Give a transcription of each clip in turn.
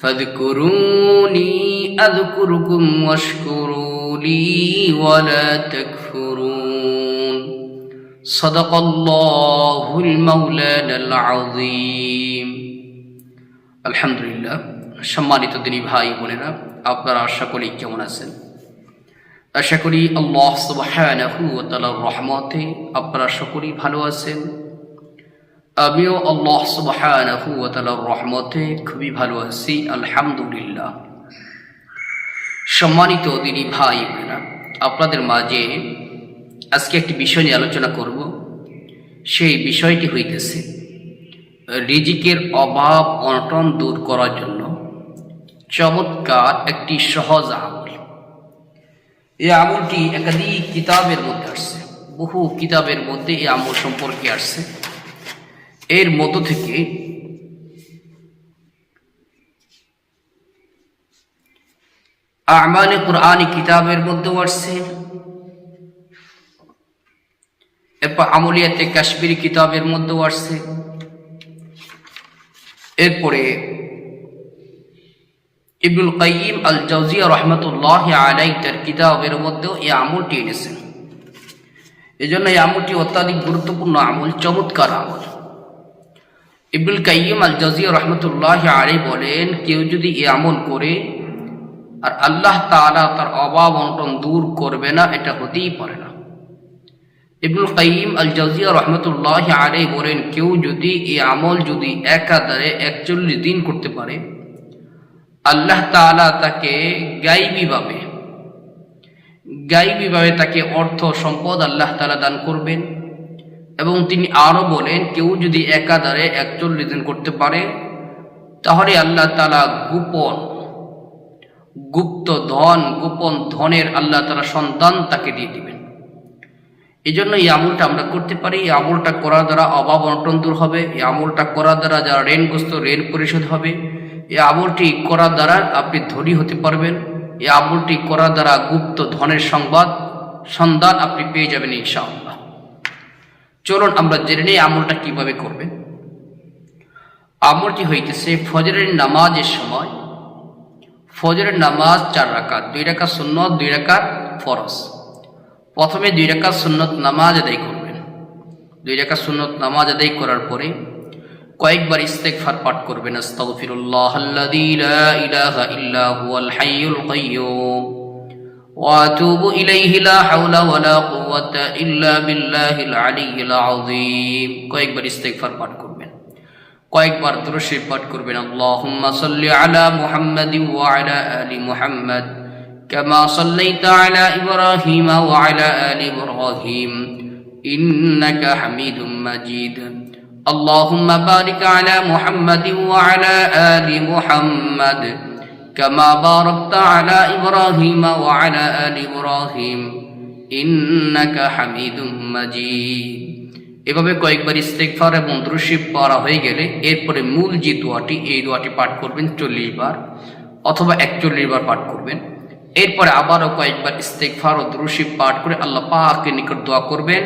فاذكروني أذكركم واشكروا لي ولا تكفرون صدق الله المولانا العظيم الحمد لله সম্মানিত দিনী ভাই বোনেরা আপনারা আশা করি কেমন আছেন আশা করি আল্লাহ সুবহানাহু ওয়া তাআলার রহমতে আপনারা সকলেই ভালো আছেন আমিও আল্লাহ তাআলার রহমতে খুবই ভালো আছি, আলহামদুলিল্লাহ। সম্মানিত দিনী ভাই বোনেরা, আপনাদের মাঝে আজকে একটি বিষয় নিয়ে আলোচনা করব। সেই বিষয়টি হইতেছে, রিজিকের অভাব অনটন দূর করার জন্য চমৎকার একটি সহজ আমল। এই আমলটি একাধিক কিতাবের মধ্যে আসছে, বহু কিতাবের মধ্যে এই আমল সম্পর্কে আসছে। এর মধ্য থেকে আমানে কোরআনি কিতাবের মধ্যেও আসছে। এরপর আমলিয়াতে কাশ্মীরি কিতাবের মধ্যেও আসছে। এরপরে ইবনুল কাইম আল জাউজিয়া রহমতুল্লাহ আলাই তার কিতাবের মধ্যেও এই আমলটি এনেছেন। এই জন্য এই আমলটি অত্যাধিক গুরুত্বপূর্ণ আমল, চমৎকার আমল। ইবনুল কাইম আল জাউজিয়া রহমতুল্লাহ আলাই বলেন, কেউ যদি এই আমল করে, আর আল্লাহ তাআলা তার অভাব অন্টন দূর করবে না, এটা হতেই পারে না। ইবনুল কাইম আল জাউজিয়া রহমতুল্লাহ আলাই বলেন, কেউ যদি এ আমল যদি একাধারে একচল্লিশ দিন করতে পারে, আল্লাহ তাআলা তাকে গাইবীভাবে গাইবীভাবে তাকে অর্থ সম্পদ আল্লাহ তালা দান করবেন। এবং তিনি আরও বলেন, কেউ যদি একাধারে একচল্লিশ দিন করতে পারে, তাহলে আল্লাহ তালা গোপন গুপ্ত ধন, গোপন ধনের আল্লাহ তালা সন্তান তাকে দিয়ে দিবেন। এই জন্য এই আমলটা আমরা করতে পারি। এই আমলটা করার দ্বারা অভাব অনটন দূর হবে। এই আমলটা করার দ্বারা যারা ঋণগ্রস্ত, ঋণ পরিশোধ হবে। এই আমলটি করার দ্বারা আপনি ধনী হতে পারবেন। এই আমলটি করার দ্বারা গুপ্ত ধনের সংবাদ, সন্ধান আপনি পেয়ে যাবেন ইনশাআল্লাহ। চলুন আমরা জেনে নিই আমলটা কীভাবে করবেন আমলটি হইতেছে ফজরের নামাজের সময়। ফজরের নামাজ চার রাকাত, দুই রাকা সুন্নত, দুই রাকাত ফরজ। প্রথমে দুই রাকাত সুন্নত নামাজ আদায় করবেন। দুই রাকাত সুন্নত নামাজ আদায় করার পরে কয়েকবার ইস্তেগফার পাঠ করবেন। আস্তাগফিরুল্লাহ আল্লাযী লা ইলাহা ইল্লা হুয়াল হাইয়ুল কাইয়্যুম। واتوب اليه لا حول ولا قوه الا بالله العلي العظيم কয়েকবার ইস্তেগফার পাঠ করবেন কয়েকবার দুরূদ পাঠ করবেন আল্লাহুম্মা সাল্লি আলা মুহাম্মাদিন ওয়া আলা আলি মুহাম্মাদ كما صليت على ابراهيم وعلى ال ابراهيم انك حميد مجيد اللهم بارك على محمد وعلى ال محمد كما باركت على ابراهيم وعلى ال ابراهيم انك حميد مجيد এভাবে কয়েকবার ইস্তেকফার এবং দ্রুশিব পড়া হয়ে গেলে এরপরে মূল যে দোয়াটি এই দোয়াটি পাঠ করবেন চল্লিশ বার অথবা একচল্লিশ বার পাঠ করবেন এরপরে আবারও কয়েকবার ইস্তেকফার ও দ্রুশিব পাঠ করে আল্লাহ পাকের নিকট দোয়া করবেন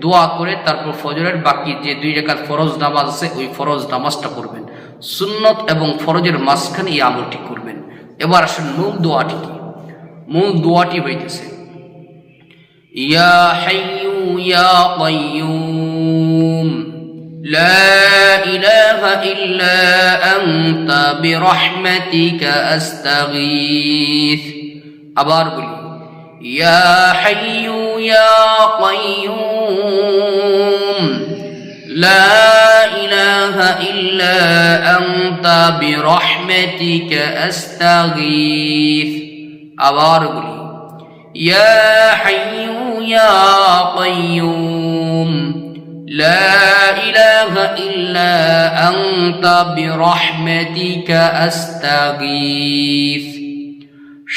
দোয়া করে তারপর ফজরের বাকি যে দুই রেখার ফরজ নামাজ আছে ওই ফরজ নামাজটা করবেন সুন্নত এবং ফরজের মাঝখানে এই আমলটি করবেন এবার আসেন মূল দোয়াটি কি মূল দোয়াটি হইতেছে ইয়া হাইয়ু ইয়া কাইয়ুম لا إله إلا أنت برحمتك أستغيث আবার বলি ইয়া হাইয়ু ইয়া কাইয়ুম لا إله إلا أنت برحمتك أستغيث আবার বলি ইয়া হাইয়ু ইয়া কাইয়ুম لا إله إلا أنت برحمتك أستغيث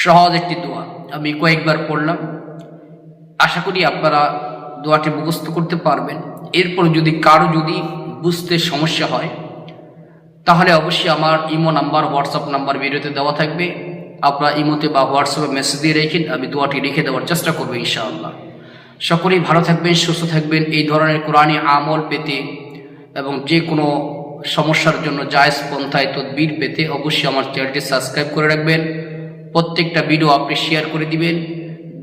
সহজ একটি দোয়া আমি কয়েকবার পড়লাম আশা করি আপনারা দোয়াটি মুখস্থ করতে পারবেন। এরপর যদি কারও যদি বুঝতে সমস্যা হয়, তাহলে অবশ্যই আমার ইমো নাম্বার, হোয়াটসঅ্যাপ নাম্বার ভিডিওতে দেওয়া থাকবে। আপনারা ইমোতে বা হোয়াটসঅ্যাপে মেসেজ দিয়ে রেখেন, আমি দোয়াটি লিখে দেওয়ার চেষ্টা করব ইনশাআল্লাহ। সকলেই ভালো থাকবেন, সুস্থ থাকবেন। এই ধরনের কোরআনী আমল পেতে এবং যে কোনো সমস্যার জন্য জায়জ পন্থায় তদবির পেতে অবশ্যই আমার চ্যানেলটি সাবস্ক্রাইব করে রাখবেন। প্রত্যেকটা ভিডিও আপনি শেয়ার করে দিবেন।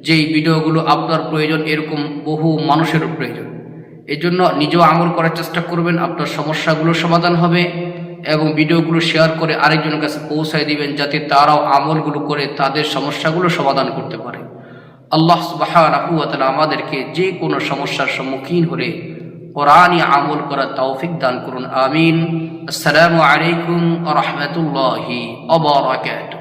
যেই ভিডিওগুলো আপনার প্রয়োজন, এরকম বহু মানুষেরও প্রয়োজন। এই জন্য নিজেও আমল করার চেষ্টা করবেন, আপনার সমস্যাগুলো সমাধান হবে এবং ভিডিওগুলো শেয়ার করে আরেকজনের কাছে পৌঁছায় দিবেন, যাতে তারাও আমলগুলো করে তাদের সমস্যাগুলো সমাধান করতে পারে। আল্লাহ তাআলা আমাদেরকে যে কোনো সমস্যার সম্মুখীন হলে কোরআনই আমল করার তৌফিক দান করুন, আমিন। আসসালামু আলাইকুম রাহমাতুল্লাহি ওয়া বারাকাতুহু।